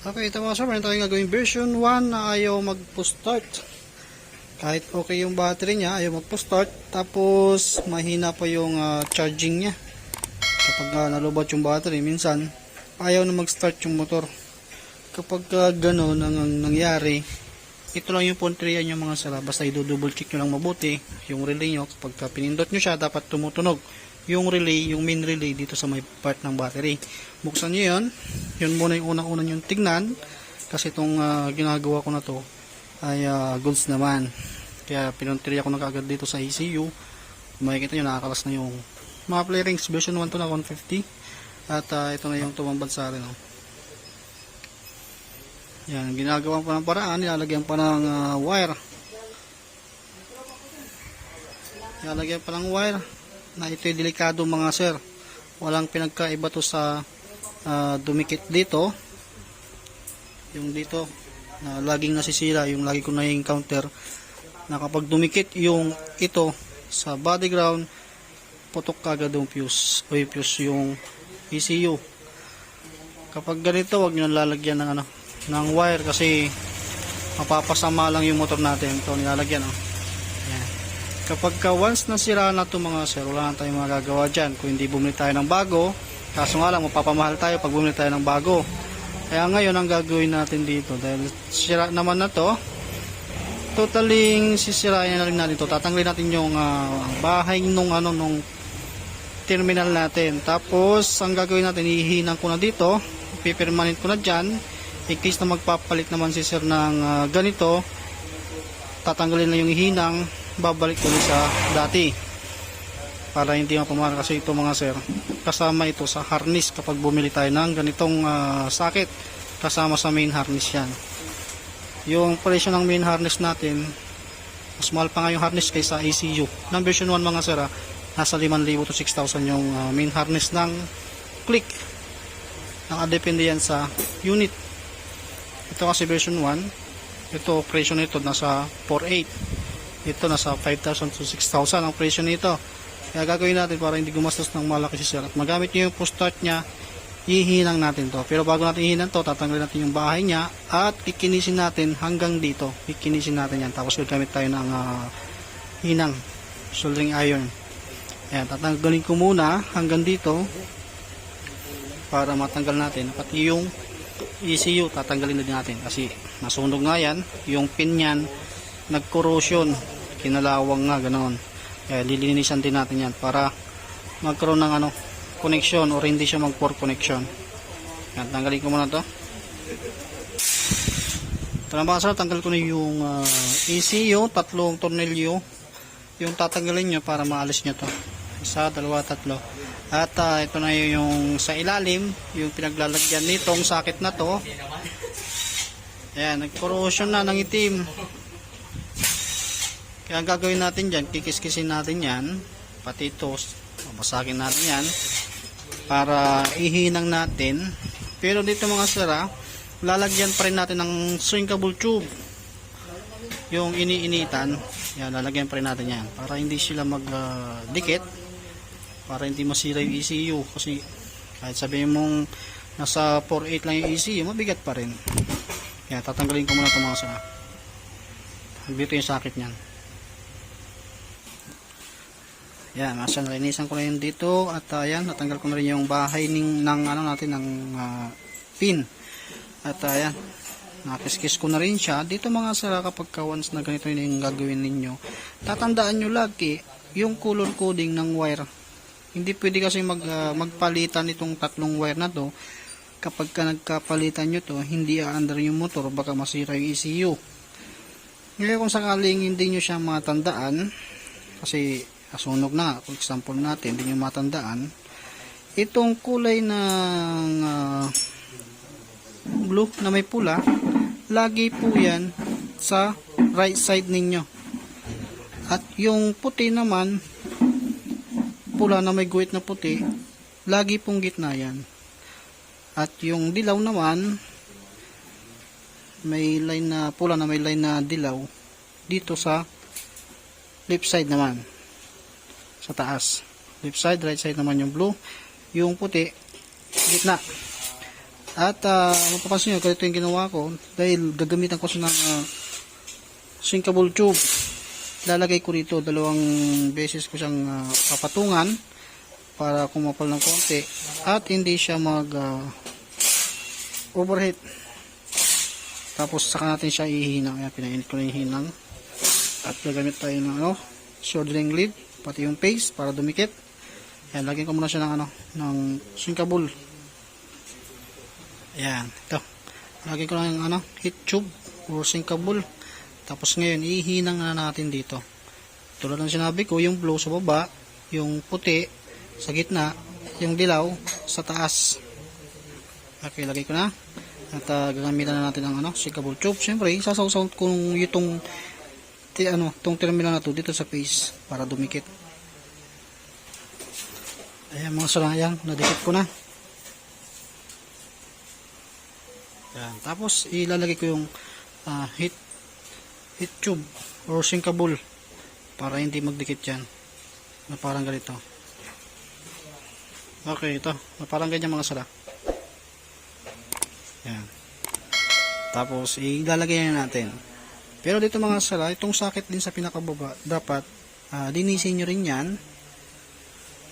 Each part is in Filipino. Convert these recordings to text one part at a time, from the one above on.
Okay, ito mga sir, meron tayong gagawin version 1 na ayaw mag-start. Kahit okay yung battery niya, ayaw mag-start. Tapos, mahina pa yung ah, charging niya. Kapag uh, nalubat yung battery, minsan, ayaw na mag-start yung motor. Kapag uh, gano'n ang, ang nangyari, ito lang yung puntriya nyo mga sir. Basta i-double check nyo lang mabuti yung relay nyo. Kapag uh, pinindot nyo siya, dapat tumutunog yung relay, yung main relay dito sa may part ng battery. Buksan nyo yun. Yun muna yung unang-una yung tignan. Kasi itong ah, ginagawa ko na to ay ah, goods naman. Kaya pinuntriya ko na kagad dito sa ECU. Makikita nyo, nakakalas na yung mga play rings. Version 1 to na 150. At ah, ito na yung tumambad sa akin. Oh. Yan, ginagawa pa ng paraan, nilalagyan pa ng ah, wire. Nilalagyan pa ng wire na ito'y delikado mga sir. Walang pinagkaiba to sa ah, dumikit dito. Yung dito na laging nasisira, yung lagi ko na-encounter na kapag dumikit yung ito sa body ground, putok kagad yung fuse o yung fuse yung ECU. Kapag ganito, wag nyo lalagyan ng ano, ng wire kasi mapapasama lang yung motor natin. Ito nilalagyan oh. Kapag ka once nasira na ito mga sir, wala na tayong magagawa dyan. Kung hindi bumili tayo ng bago, kaso nga lang, mapapamahal tayo pag bumili tayo ng bago. Kaya ngayon, ang gagawin natin dito, dahil sira naman na to, totaling sisirain na rin natin to. Tatanggalin natin yung ah, bahay nung ano, nung terminal natin. Tapos, ang gagawin natin, ihihinang ko na dito, pipermanent ko na dyan. In case na magpapalit naman si sir ng ah, ganito, tatanggalin na yung hihinang, babalik ulit sa dati. Para hindi mapamahal kasi ito mga sir kasama ito sa harness kapag bumili tayo ng ganitong ah, sakit kasama sa main harness yan. Yung presyo ng main harness natin mas mahal pa nga yung harness kaysa ECU ng version 1 mga sir ah, nasa 5,000 to 6,000 yung ah, main harness ng click. Nakadepende yan sa unit. Ito kasi version 1 ito presyo nito nasa 4,800 ito nasa 5,000 to 6,000 ang presyo nito. Kaya gagawin natin para hindi gumastos ng malaki si sir. At magamit nyo yung push start niya, hihinang natin to. Pero bago natin hihinang to, tatanggalin natin yung bahay niya at kikinisin natin hanggang dito. Kikinisin natin yan. Tapos gagamit tayo ng ah, hinang, soldering iron. Ayan, tatanggalin ko muna hanggang dito para matanggal natin. Pati yung ECU tatanggalin din natin kasi nasunog nga yan. Yung pin yan nag-corrosion kinalawang nga ganoon. Kaya lilinisan din natin yan para magkaroon ng ano connection or hindi siya mag poor connection. Yan tanggalin ko muna to. Ito na mga sir? Tanggal ko na yung ah, ECU tatlong tornilyo. Yung tatanggalin nyo para maalis nyo to. Isa, dalawa, tatlo. At ah, ito na yung sa ilalim yung pinaglalagyan nitong sakit na to. Ayan, nag-corrosion na ng itim. Kaya ang gagawin natin dyan, kikiskisin natin yan, pati ito, babasagin natin yan, para ihinang natin. Pero dito mga sira, lalagyan pa rin natin ng shrinkable tube. Yung iniinitan, yan, lalagyan pa rin natin yan, para hindi sila magdikit, para hindi masira yung ECU. Kasi kahit sabihin mong nasa 4.8 lang yung ECU, mabigat pa rin. Kaya tatanggalin ko muna ito mga sira. Dito yung sakit niyan. Yan, nasa nalinisan ko na yun dito at uh, yan, natanggal ko na rin yung bahay ng, ng ano natin ng ah, pin. At uh, yan, nakiskis ko na rin siya. Dito mga sara kapag ka once na ganito yun yung gagawin ninyo, tatandaan nyo lagi yung color coding ng wire. Hindi pwede kasi mag, ah, magpalitan itong tatlong wire na to. Kapag ka nagkapalitan nyo to, hindi aandar yung motor, baka masira yung ECU. Ngayon kung sakaling hindi nyo siya matandaan, kasi asunog na, for example natin, hindi nyo matandaan, itong kulay ng ah, blue na may pula, lagi po yan sa right side ninyo. At yung puti naman, pula na may guhit na puti, lagi pong gitna yan. At yung dilaw naman, may line na pula na may line na dilaw dito sa left side naman sa taas left side right side naman yung blue yung puti gitna At uh, mapapansin nyo, ganito yung ginawa ko dahil gagamitan ko siya ng uh, sinkable tube. Lalagay ko rito dalawang beses ko siyang ah, papatungan para kumapal ng konti at hindi siya mag ah, overheat. Tapos saka natin siya ihinang. Ayan, pinainit ko na yung. At gagamit tayo ng ano, soldering lead, pati yung paste para dumikit. Ayan, lagyan ko muna siya ng ano, ng sinkable. Ayan, ito. Lagyan ko lang yung ano, heat tube or sinkable. Tapos ngayon, ihinang na natin dito. Tulad ng sinabi ko, yung blue sa baba, yung puti sa gitna, yung dilaw sa taas. Okay, lagay ko na. At uh, gagamitan na natin ang ano, sinkable tube. Siyempre, sasawsaw ko yung itong ano, tong terminal na to dito sa face para dumikit. Ayan mga sarayang, nadikit ko na. Yan. Tapos ilalagay ko yung ah, heat heat tube or sinkable para hindi magdikit yan. Na parang ganito. Okay, ito. Na parang ganyan mga sala. Yan. Tapos ilalagay na natin. Pero dito mga sala, itong sakit din sa pinakababa, dapat ah, linisin nyo rin yan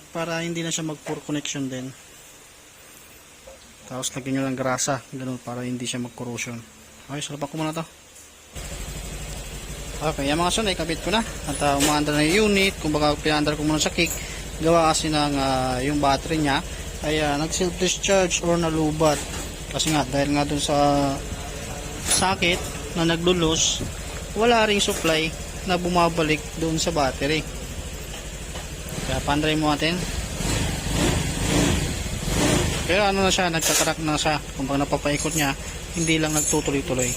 para hindi na siya mag poor connection din. Tapos lagyan nyo lang grasa, ganun para hindi siya mag-corrosion. Okay, sarapan ko muna to. Okay, yung mga sunay, kabit ko na. At uh, umaandar na yung unit, kumbaga pinaandar ko muna sa kick. Gawa kasi ng ah, yung battery niya ay uh, nag-self-discharge or nalubat. Kasi nga, dahil nga dun sa sakit na naglulos, wala ring supply na bumabalik doon sa battery. Kaya pandray mo natin. Pero ano na siya, nagkakarak na siya. Kung pag napapaikot niya, hindi lang nagtutuloy-tuloy.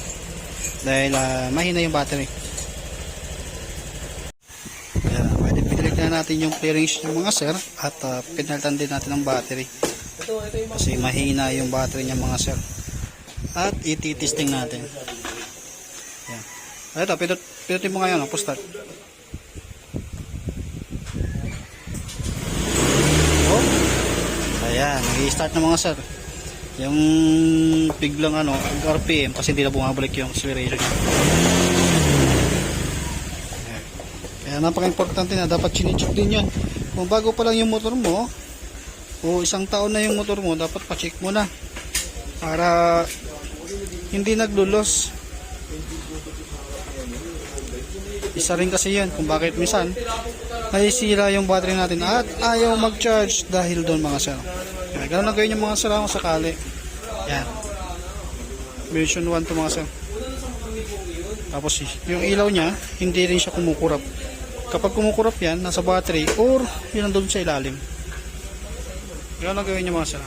Dahil ah, mahina yung battery. Kaya pwede pinalik na natin yung clearings ng mga sir at uh, pinalitan din natin ang battery. Kasi mahina yung battery niya mga sir. At ititesting natin. Ito, pinut pinutin mo ngayon, push start. Oh. Ayan, nag-start na mga sir. Yung biglang ano, RPM kasi hindi na bumabalik yung acceleration niya. Kaya napaka-importante na dapat chinecheck din yan. Kung bago pa lang yung motor mo, o isang taon na yung motor mo, dapat pa-check mo na. Para hindi naglulos. Isa rin kasi yan kung bakit minsan nasisira yung battery natin at ayaw mag-charge dahil doon mga sir. Kaya ganun lang gawin yung mga sir kung sakali. Yan. Version 1 to mga sir. Tapos yung ilaw niya, hindi rin siya kumukurap. Kapag kumukurap yan, nasa battery or yun nandun sa ilalim. Ganun lang gawin mga sir.